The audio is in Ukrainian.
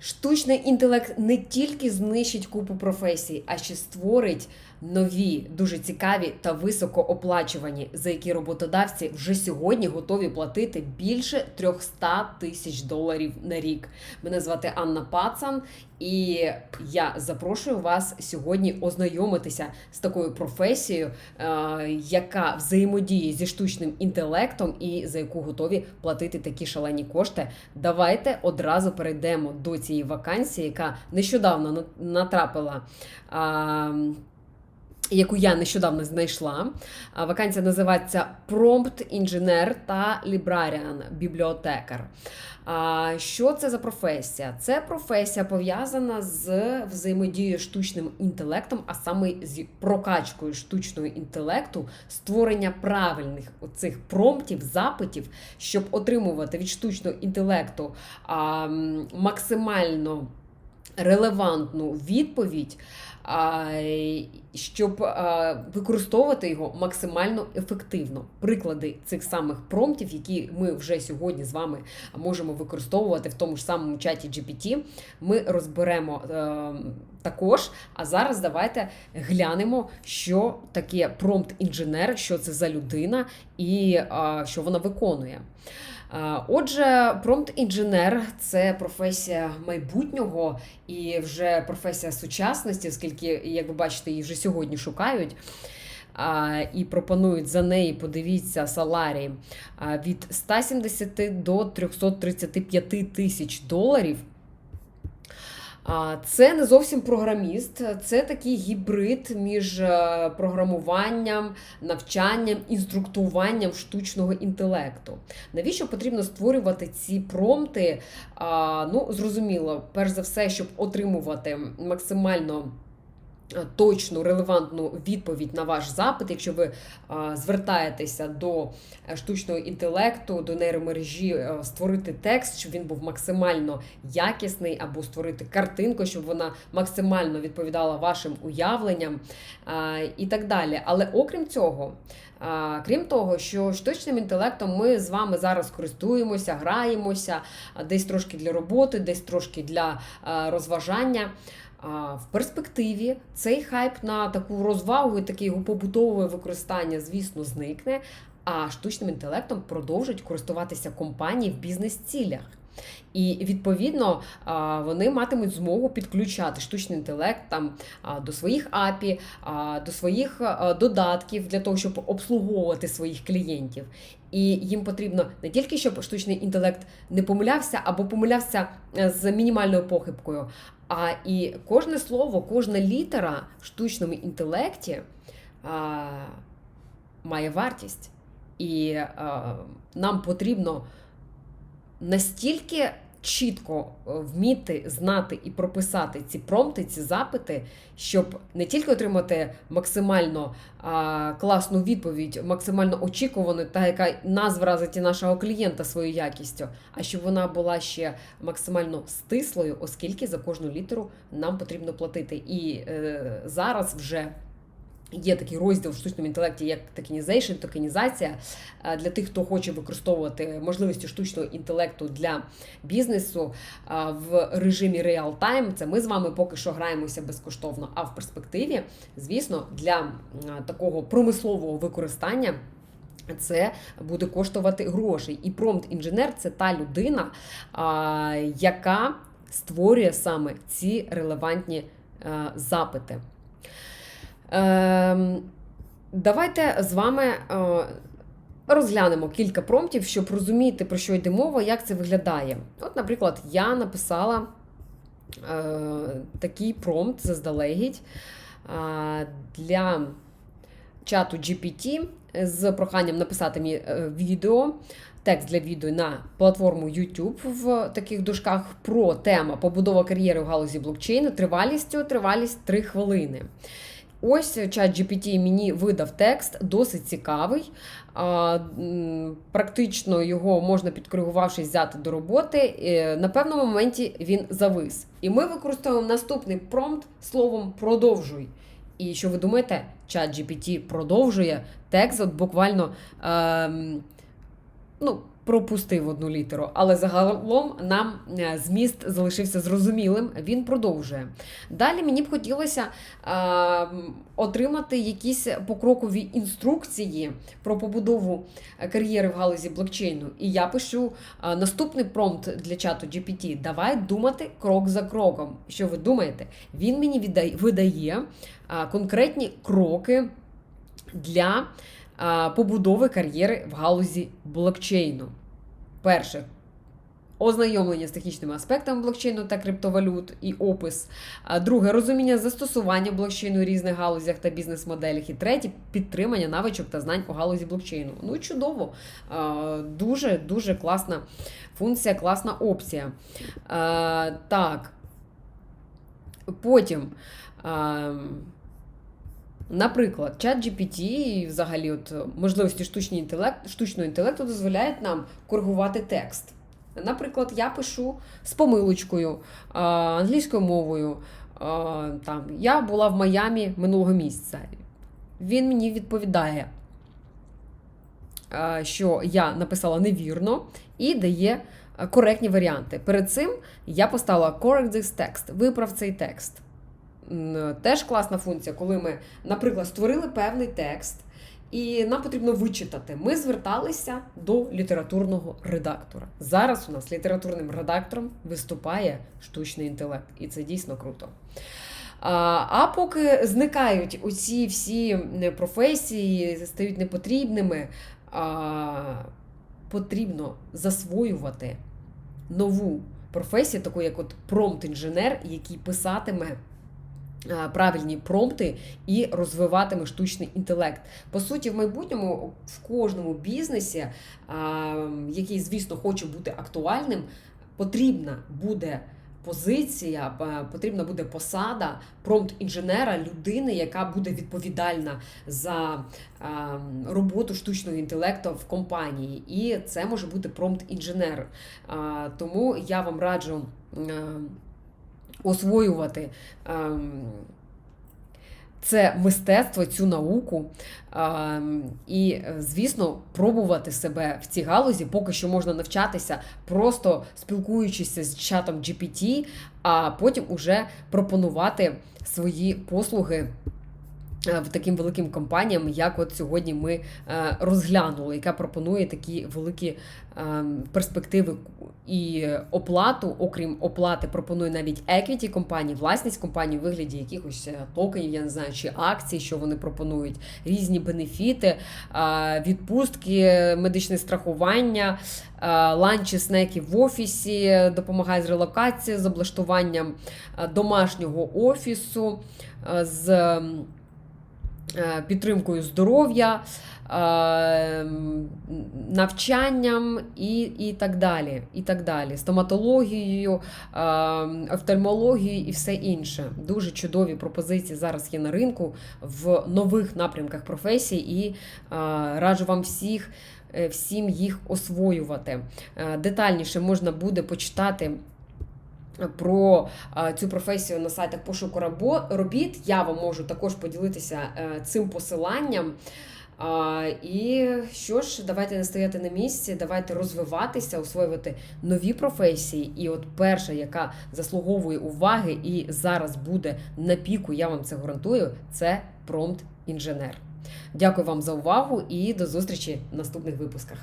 Штучний інтелект не тільки знищить купу професій, а ще створить нові, дуже цікаві та високооплачувані, за які роботодавці вже сьогодні готові платити більше 300 тисяч доларів на рік. Мене звати Анна Пацан, і я запрошую вас сьогодні ознайомитися з такою професією, е, яка взаємодіє зі штучним інтелектом і за яку готові платити такі шалені кошти. Давайте одразу перейдемо до цієї вакансії, яка нещодавно натрапила. а, Яку я нещодавно знайшла. Вакансія називається Prompt інженер та Librarian бібліотекар. Що це за професія? Це професія пов'язана з взаємодією штучним інтелектом, а саме з прокачкою штучного інтелекту, створення правильних оцих промптів, запитів, щоб отримувати від штучного інтелекту максимально релевантну відповідь, щоб а, використовувати його максимально ефективно. Приклади цих самих промптів, які ми вже сьогодні з вами можемо використовувати в тому ж самому чаті GPT, ми розберемо е, також. А зараз давайте глянемо, що таке промпт-інженер, що це за людина і а, що вона виконує. Отже, промпт-інженер це професія майбутнього і вже професія сучасності, оскільки, як ви бачите, її вже сьогодні шукають. І пропонують за неї, подивіться, саларій а, від 170 до 335 тисяч доларів. Це не зовсім програміст, це такий гібрид між е, програмуванням, навчанням, інструктуванням штучного інтелекту. Навіщо потрібно створювати ці промти? Ну, зрозуміло, перш за все, щоб отримувати максимально. Е, Точну релевантну відповідь на ваш запит, якщо ви звертаєтеся до е, штучного інтелекту, до нейромережі, е, створити текст, щоб він був максимально якісний, або створити картинку, щоб вона максимально відповідала вашим уявленням і так далі. Але окрім цього, крім того, що штучним інтелектом ми з вами зараз користуємося, граємося, десь трошки для роботи, десь трошки для розважання. В перспективі цей хайп на таку розвагу і таке його побутове використання, звісно, зникне. А штучним інтелектом продовжують користуватися компанії в бізнес-цілях. І відповідно вони матимуть змогу підключати штучний інтелект там до своїх API, а, до своїх додатків для того, щоб обслуговувати своїх клієнтів. І їм потрібно не тільки щоб штучний інтелект не помилявся або помилявся е, з мінімальною похибкою, а і кожне слово, кожна літера в штучному інтелекті а, має вартість. І а, нам потрібно настільки чітко е, вміти знати і прописати ці промпти, ці запити, щоб не тільки отримати максимально а, класну відповідь, максимально очікувану, та яка нас вразить і нашого клієнта своєю якістю, а щоб вона була ще максимально стислою, оскільки за кожну літеру нам потрібно платити. І е, зараз вже. Є такий розділ в штучному інтелекті, як токенізейшн, токенізація е, для тих, хто хоче використовувати можливості штучного інтелекту для бізнесу е, в режимі реал-тайм. Це ми з вами поки що граємося безкоштовно. А в перспективі, звісно, для такого промислового використання. Це буде коштувати грошей. І промпт-інженер це та людина, яка створює саме ці релевантні е, запити. Ем, Давайте з вами е, розглянемо кілька промптів, щоб розуміти, про що йде мова, як це виглядає. От, наприклад, я написала е, такий промпт заздалегідь е, для чату GPT з проханням написати мені відео. Текст для відео на платформу YouTube в таких дужках про тема побудова кар'єри в галузі блокчейну тривалістю, тривалість 3 хвилини. Ось чат GPT мені видав текст, досить цікавий. Практично його можна підкоригувавшись взяти до роботи. Е, На певному моменті він завис. І ми використовуємо наступний промпт словом продовжуй. І що ви думаєте, чат GPT продовжує текст, от буквально ем, ну, пропустив одну літеру, але загалом нам е, зміст залишився зрозумілим. Він продовжує. Далі мені б хотілося е, отримати якісь покрокові інструкції про побудову е, кар'єри в галузі блокчейну. І я пишу е, наступний промпт для чату GPT. Давай думати крок за кроком. Що ви думаєте? Він мені видає конкретні кроки для побудови кар'єри в галузі блокчейну. Перше. Ознайомлення з технічними аспектами блокчейну та криптовалют і опис. Друге розуміння застосування блокчейну у різних галузях та бізнес-моделях. І третє підтримання навичок та знань у галузі блокчейну. Ну, чудово. Дуже дуже класна функція, класна опція. Так. Потім. Наприклад, чат GPT і взагалі от можливості штучний інтелект, штучного інтелекту дозволяють нам коригувати текст. Наприклад, я пишу з помилочкою англійською мовою. Там, я була в Майамі минулого місяця. Він мені відповідає, що я написала невірно і дає коректні варіанти. Перед цим я поставила correct this text, виправ цей текст. Теж класна функція, коли ми, наприклад, створили певний текст, і нам потрібно вичитати. Ми зверталися до літературного редактора. Зараз у нас літературним редактором виступає штучний інтелект, і це дійсно круто. А, поки зникають оці всі професії, стають непотрібними, потрібно засвоювати нову професію, таку як от промпт-інженер, який писатиме правильні промпти і розвиватиме штучний інтелект. По суті, в майбутньому в кожному бізнесі, який, звісно, хоче бути актуальним, потрібна буде. Позиція, потрібна буде посада промпт-інженера, людини, яка буде відповідальна за роботу штучного інтелекту в компанії. І це може бути промпт-інженер. Тому я вам раджу освоювати. ем, Це мистецтво, цю науку, ем, і, звісно, пробувати себе в цій галузі, поки що можна навчатися, просто спілкуючись з чатом GPT, а потім уже пропонувати свої послуги в таким великим компаніям, як от сьогодні ми е, розглянули, яка пропонує такі великі е, перспективи і оплату, окрім оплати, пропонує навіть equity компанії, власність компанії у вигляді якихось е, токенів, я не знаю, чи акцій, що вони пропонують, різні бенефіти, е, відпустки, медичне страхування, е, ланчі, снеки в офісі, допомагає з релокацією, з облаштуванням е, домашнього офісу, е, з е, підтримкою здоров'я, е, навчанням і, і так далі. І так далі. Стоматологією, е, офтальмологією і все інше. Дуже чудові пропозиції зараз є на ринку в нових напрямках професій, і е, раджу вам всіх. е, Всім їх освоювати. Е, Детальніше можна буде почитати про цю професію на сайтах пошуку робіт. Я вам можу також поділитися е, цим посиланням. І що ж, давайте не стояти на місці, давайте розвиватися, освоювати нові професії. І от перша, яка заслуговує уваги і зараз буде на піку, я вам це гарантую, це промпт-інженер. Дякую вам за увагу і до зустрічі в наступних випусках.